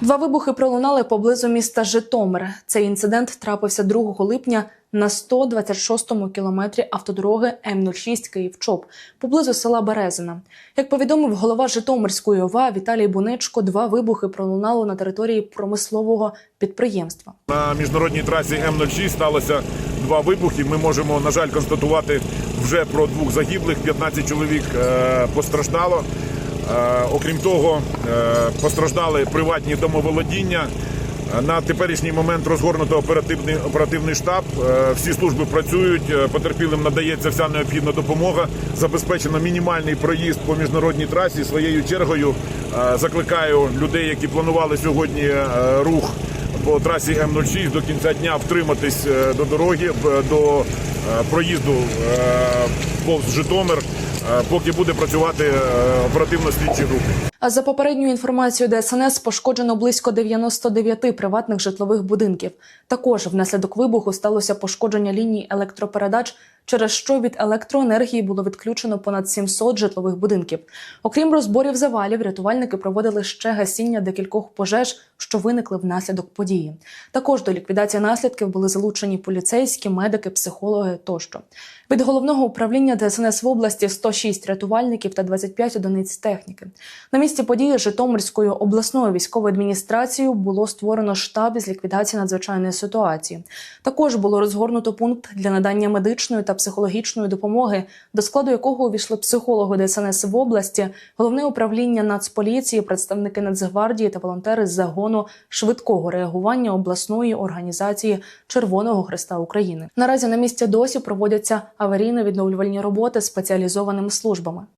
Два вибухи пролунали поблизу міста Житомир. Цей інцидент трапився 2 липня на 126-му кілометрі автодороги М06 Київ-Чоп, поблизу села Березина. Як повідомив голова Житомирської ОВА Віталій Буничко, два вибухи пролунало на території промислового підприємства. На міжнародній трасі М06 сталося два вибухи. Ми можемо, на жаль, констатувати вже про двох загиблих. 15 чоловік е, постраждало. Е, Окрім того, е, постраждали приватні домоволодіння. Е, На теперішній момент розгорнуто оперативний оперативний штаб. Всі служби працюють. Потерпілим надається вся необхідна допомога. Забезпечено мінімальний проїзд по міжнародній трасі. Своєю чергою закликаю людей, які планували сьогодні рух по трасі М06 до кінця дня втриматись до дороги до проїзду повз Житомир, поки буде працювати е, оперативно-слідчі групи. А за попередньою інформацією ДСНС пошкоджено близько 99 приватних житлових будинків. Також внаслідок вибуху сталося пошкодження ліній електропередач, через що від електроенергії було відключено понад 700 житлових будинків. Окрім розборів завалів, рятувальники проводили ще гасіння декількох пожеж, що виникли внаслідок події. Також до ліквідації наслідків були залучені поліцейські, медики, психологи тощо. Від головного управління ДСНС в області 106 рятувальників та 25 одиниць техніки. На місці події Житомирською обласною військовою адміністрацією було створено штаб із ліквідації надзвичайної ситуації. Також було розгорнуто пункт для надання медичної та психологічної допомоги, до складу якого увійшли психологи ДСНС в області, головне управління Нацполіції, представники Нацгвардії та волонтери з загону швидкого реагування обласної організації Червоного Христа України. Наразі на місці досі проводяться аварійно-відновлювальні роботи спеціалізованими службами.